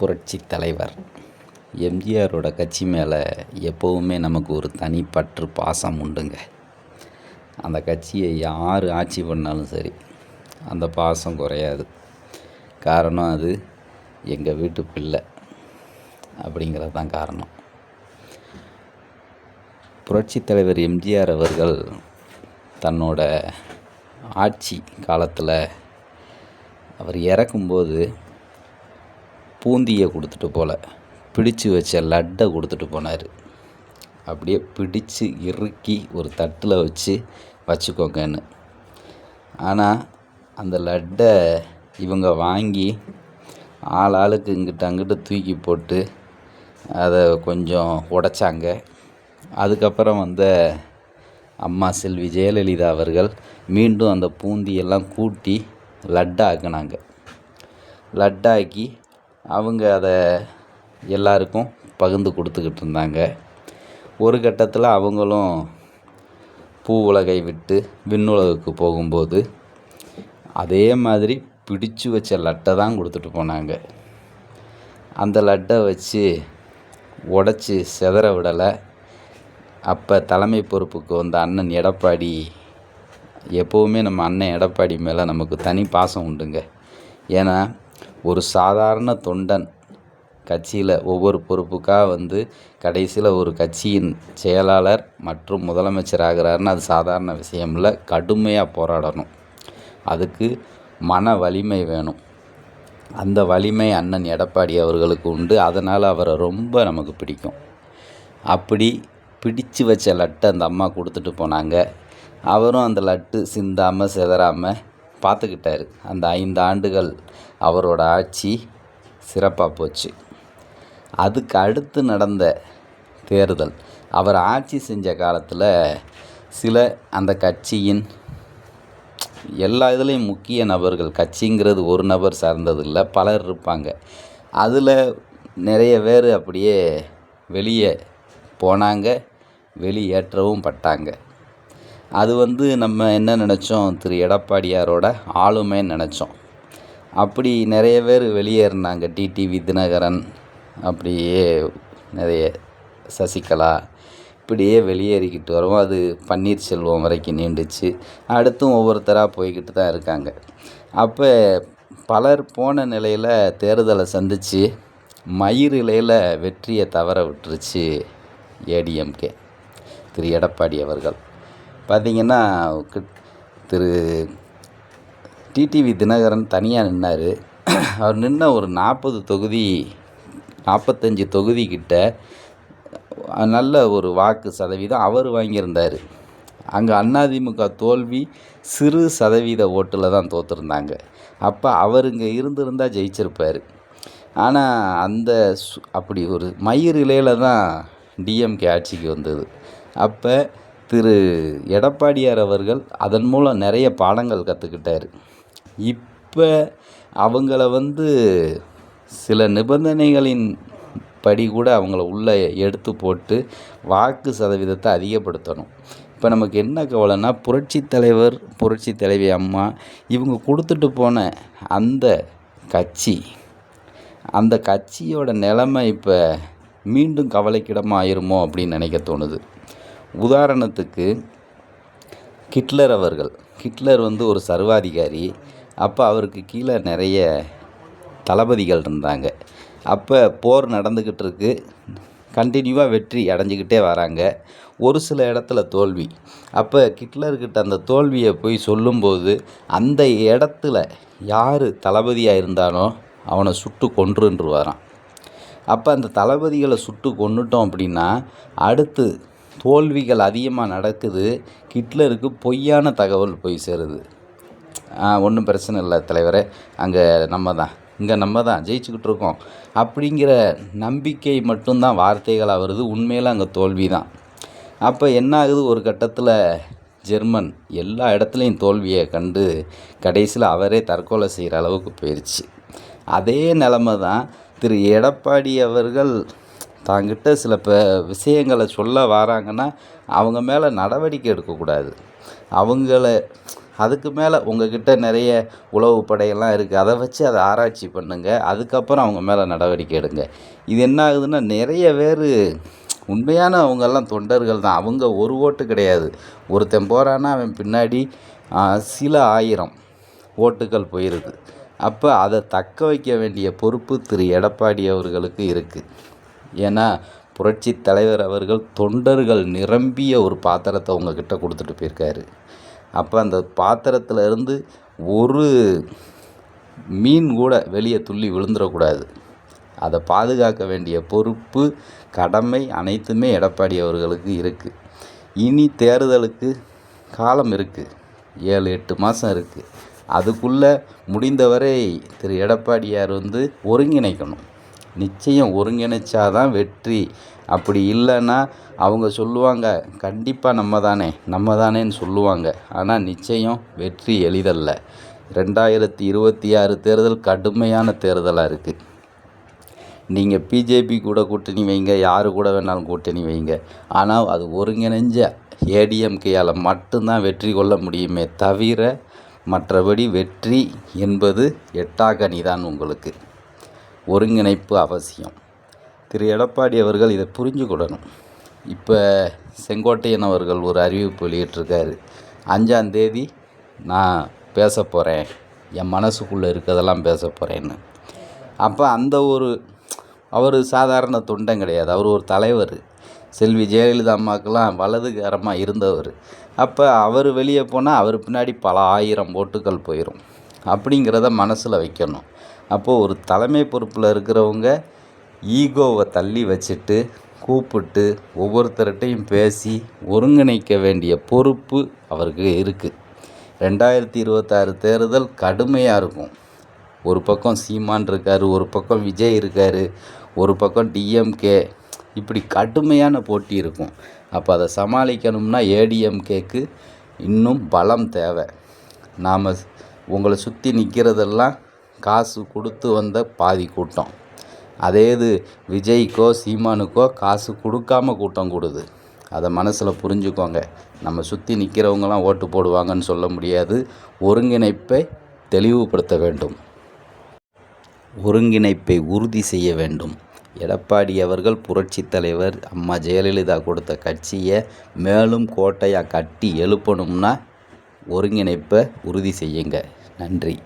புரட்சி தலைவர். எம்ஜிஆரோட கட்சி மேலே எப்போவுமே நமக்கு ஒரு தனிப்பற்று பாசம் உண்டுங்க. அந்த கட்சியை யார் ஆட்சி பண்ணாலும் சரி அந்த பாசம் குறையாது. காரணம் அது எங்கள் வீட்டு பிள்ளை அப்படிங்கிறது தான் காரணம். புரட்சி தலைவர் எம்ஜிஆர் அவர்கள் தன்னோட ஆட்சி காலத்தில் அவர் இறக்கும்போது பூந்தியை கொடுத்துட்டு போல. பிடிச்சு வச்ச லட்டை கொடுத்துட்டு போனார். அப்படியே பிடிச்சு இறுக்கி ஒரு தட்டில் வச்சு வச்சுக்கோங்கன்னு. ஆனால் அந்த லட்டை இவங்க வாங்கி ஆள் ஆளுக்கு இங்கிட்ட அங்கிட்ட தூக்கி போட்டு அதை கொஞ்சம் உடைச்சாங்க. அதுக்கப்புறம் வந்த அம்மா செல்வி ஜெயலலிதா அவர்கள் மீண்டும் அந்த பூந்தியெல்லாம் கூட்டி லட்டாக்குனாங்க லட்டாக்கி அவங்க அதை எல்லாருக்கும் பகிர்ந்து கொடுத்துக்கிட்டு இருந்தாங்க. ஒரு கட்டத்தில் அவங்களும் பூ உலகை விட்டு விண்ணுலகுக்கு போகும்போது அதே மாதிரி பிடிச்சு வச்ச லட்டை தான் கொடுத்துட்டு போனாங்க. அந்த லட்டை வச்சு உடச்சி செதற விடலை. அப்போ தலைமை பொறுப்புக்கு வந்த அண்ணன் எடப்பாடி எப்போவுமே நம்ம அண்ணன் எடப்பாடி மேலே நமக்கு தனி பாசம் உண்டுங்க. ஏன்னா ஒரு சாதாரண தொண்டன் கட்சியில் ஒவ்வொரு பொறுப்புக்காக வந்து கடைசியில் ஒரு கட்சியின் செயலாளர் மற்றும் முதலமைச்சர் ஆகிறாருன்னு அது சாதாரண விஷயம் இல்லை. கடுமையாக போராடணும். அதுக்கு மன வலிமை வேணும். அந்த வலிமை அண்ணன் எடப்பாடி அவர்களுக்கு உண்டு. அதனால் அவரை ரொம்ப நமக்கு பிடிக்கும். அப்படி பிடிச்சு வச்ச லட்டை அந்த அம்மா கொடுத்துட்டு போனாங்க. அவரும் அந்த லட்டு சிந்தாமல் சிதறாமல் பார்த்துக்கிட்டாரு. அந்த ஐந்து ஆண்டுகள் அவரோட ஆட்சி சிறப்பாக போச்சு. அதுக்கு அடுத்து நடந்த தேர்தல் அவர் ஆட்சி செஞ்ச காலத்தில் சில அந்த கட்சியின் எல்லா இதுலேயும் முக்கிய நபர்கள் கட்சிங்கிறது ஒரு நபர் சார்ந்தது இல்லை பலர் இருப்பாங்க. அதில் நிறைய பேர் அப்படியே வெளியே போனாங்க வெளியேற்றவும் பட்டாங்க. அது வந்து நம்ம என்ன நினச்சோம்? திரு எடப்பாடியாரோட ஆளுமைன்னு நினச்சோம். அப்படி நிறைய பேர் வெளியேறினாங்க. டிடிவி தினகரன் அப்படியே நிறைய சசிகலா இப்படியே வெளியேறிக்கிட்டு வரும். அது பன்னீர்செல்வம் வரைக்கும் நீண்டுச்சு. அடுத்தும் ஒவ்வொருத்தராக போய்கிட்டு தான் இருக்காங்க. அப்போ பலர் போன நிலையில் தேர்தலை சந்தித்து மயிரிலையில் வெற்றியை தவற விட்டுருச்சு ஏடிஎம்கே திரு எடப்பாடி அவர்கள். பார்த்திங்கன்னா திரு டிடிவி தினகரன் தனியாக நின்னார். அவர் நின்ன ஒரு நாற்பது தொகுதி நாற்பத்தஞ்சு தொகுதிக்கிட்ட நல்ல ஒரு வாக்கு சதவீதம் அவர் வாங்கியிருந்தார். அங்கே அதிமுக தோல்வி சிறு சதவீத ஓட்டில் தான் தோற்றுருந்தாங்க அப்போ அவர் இங்கே இருந்திருந்தால் ஜெயிச்சிருப்பார். ஆனால் அந்த சு அப்படி ஒரு மயிர் இலையில் தான் டிஎம்கே ஆட்சிக்கு வந்தது. அப்போ திரு எடப்பாடியார் அவர்கள் அதன் மூலம் நிறைய பாடங்கள் கற்றுக்கிட்டாரு இப்போ அவங்கள வந்து சில நிபந்தனைகளின் படி கூட அவங்கள உள்ளே எடுத்து போட்டு வாக்கு சதவீதத்தை அதிகப்படுத்தணும். இப்போ நமக்கு என்ன கவலைன்னா புரட்சி தலைவர் புரட்சி தலைவி அம்மா இவங்க கொடுத்துட்டு போன அந்த கட்சி அந்த கட்சியோட நிலமை இப்போ மீண்டும் கவலைக்கிடமாக ஆயிருமோ அப்படின்னு நினைக்க தோணுது. உதாரணத்துக்கு ஹிட்லர் அவர்கள். ஹிட்லர் வந்து ஒரு சர்வாதிகாரி. அப்போ அவருக்கு கீழே நிறைய தளபதிகள் இருந்தாங்க. அப்போ போர் நடந்துக்கிட்டு இருக்கு. கண்டினியூவாக வெற்றி அடைஞ்சிக்கிட்டே வராங்க. ஒரு சில இடத்துல தோல்வி. அப்போ ஹிட்லர்கிட்ட அந்த தோல்வியை போய் சொல்லும்போது அந்த இடத்துல யார் தளபதியாக இருந்தானோ அவனை சுட்டு கொன்றுன்றுவாராம். அப்போ அந்த தளபதிகளை சுட்டு கொண்டுட்டோம் அப்படின்னா அடுத்து தோல்விகள் அதிகமாக நடக்குது ஹிட்லருக்கு பொய்யான தகவல் போய் சேருது. ஒன்றும் பிரச்சனை இல்லை தலைவரே. அங்கே நம்ம தான் இங்கே நம்ம தான் ஜெயிச்சுக்கிட்டு இருக்கோம் அப்படிங்கிற நம்பிக்கை மட்டும்தான் வார்த்தைகளாக வருது. உண்மையில் அங்கே தோல்வி தான் அப்போ என்ன ஆகுது ஒரு கட்டத்தில் ஜெர்மன் எல்லா இடத்துலையும் தோல்வியை கண்டு கடைசியில் அவரே தற்கொலை செய்கிற அளவுக்கு போயிடுச்சு அதே நிலமை தான் திரு. எடப்பாடி அவர்கள் தாங்கிட்ட சில ப விஷயங்களை சொல்ல வராங்கன்னா அவங்க மேலே நடவடிக்கை எடுக்கக்கூடாது. அவங்கள அதுக்கு மேலே உங்கள்கிட்ட நிறைய உளவு படையெல்லாம் இருக்குது அதை வச்சு அதை ஆராய்ச்சி பண்ணுங்கள் அதுக்கப்புறம் அவங்க மேலே நடவடிக்கை எடுங்க. இது என்ன ஆகுதுன்னா நிறைய பேர் உண்மையான அவங்கெல்லாம் தொண்டர்கள் தான். அவங்க ஒரு ஓட்டு கிடையாது. ஒருத்தன் போகிறான்னா அவன் பின்னாடி சில ஆயிரம் ஓட்டுகள் போயிருக்கு. அப்போ அதை தக்க வைக்க வேண்டிய பொறுப்பு திரு. எடப்பாடி அவர்களுக்கு இருக்குது ஏன்னா புரட்சி தலைவர் அவர்கள் தொண்டர்கள் நிரம்பிய ஒரு பாத்திரத்தை உங்ககிட்ட கொடுத்துட்டு போயிருக்காரு. அப்போ அந்த பாத்திரத்துலேருந்து ஒரு மீன் கூட வெளியே துள்ளி விழுந்துடக்கூடாது. அதை பாதுகாக்க வேண்டிய பொறுப்பு கடமை அனைத்துமே எடப்பாடி அவர்களுக்கு இருக்குது இனி தேர்தலுக்கு காலம் இருக்குது ஏழு எட்டு மாதம் இருக்குது அதுக்குள்ளே முடிந்தவரை திரு எடப்பாடியார் வந்து ஒருங்கிணைக்கணும். நிச்சயம் ஒருங்கிணைச்சாதான் வெற்றி. அப்படி இல்லைன்னா அவங்க சொல்லுவாங்க கண்டிப்பாக நம்ம தானே நம்ம தானேன்னு சொல்லுவாங்க. ஆனால் நிச்சயம் வெற்றி எளிதல்ல. ரெண்டாயிரத்தி இருபத்தி ஆறு தேர்தல் கடுமையான தேர்தலாக இருக்குது நீங்கள் பிஜேபி கூட கூட்டணி வைங்க யார் கூட வேணாலும் கூட்டணி வைங்க. ஆனால் அது ஒருங்கிணைஞ்ச ஏடிஎம்கேயால் மட்டும்தான் வெற்றி கொள்ள முடியுமே தவிர மற்றபடி வெற்றி என்பது எட்டாக்கனி தான் உங்களுக்கு. ஒருங்கிணைப்பு அவசியம். திரு. எடப்பாடி அவர்கள் இதை புரிஞ்சுக்கிடணும் இப்போ செங்கோட்டையன் அவர்கள் ஒரு அறிவிப்பு வெளியிட்டிருக்காரு. அஞ்சாந்தேதி நான் பேச போகிறேன் என் மனசுக்குள்ளே இருக்கிறதெல்லாம் பேச போகிறேன்னு அப்போ அந்த ஒரு அவர் சாதாரண தொண்டம் கிடையாது. அவர் ஒரு தலைவர். செல்வி ஜெயலலிதா அம்மாக்கெல்லாம் வலதுகரமாக இருந்தவர். அப்போ அவர் வெளியே போனால் அவர் பின்னாடி பல ஆயிரம் ஓட்டுகள் போயிடும் அப்படிங்கிறத மனசில் வைக்கணும். அப்போது ஒரு தலைமை பொறுப்பில் இருக்கிறவங்க ஈகோவை தள்ளி வச்சுட்டு கூப்பிட்டு ஒவ்வொருத்தர்கிட்டையும் பேசி ஒருங்கிணைக்க வேண்டிய பொறுப்பு அவருக்கு இருக்குது ரெண்டாயிரத்தி இருபத்தாறு தேர்தல் கடுமையாக இருக்கும். ஒரு பக்கம் சீமான் இருக்கார் ஒரு பக்கம் விஜய் இருக்கார் ஒரு பக்கம் டிஎம்கே இப்படி கடுமையான போட்டி இருக்கும். அப்போ அதை சமாளிக்கணும்னா ஏடிஎம்கேக்கு இன்னும் பலம் தேவை. நாம் உங்களை சுற்றி நிற்கிறதெல்லாம் காசு கொடுத்து வந்த பாதி கூட்டம். அதே இது விஜய்க்கோ சீமானுக்கோ காசு கொடுக்காம கூட்டம் கூடுது. அதை மனசில் புரிஞ்சுக்கோங்க. நம்ம சுற்றி நிற்கிறவங்களாம் ஓட்டு போடுவாங்கன்னு சொல்ல முடியாது. ஒருங்கிணைப்பை தெளிவுபடுத்த வேண்டும். ஒருங்கிணைப்பை உறுதி செய்ய வேண்டும். எடப்பாடி அவர்கள் புரட்சித் தலைவர் அம்மா ஜெயலலிதா கொடுத்த கட்சியை மேலும் கோட்டையாக கட்டி எழுப்பணும்னா ஒருங்கிணைப்பை உறுதி செய்யுங்க. நன்றி.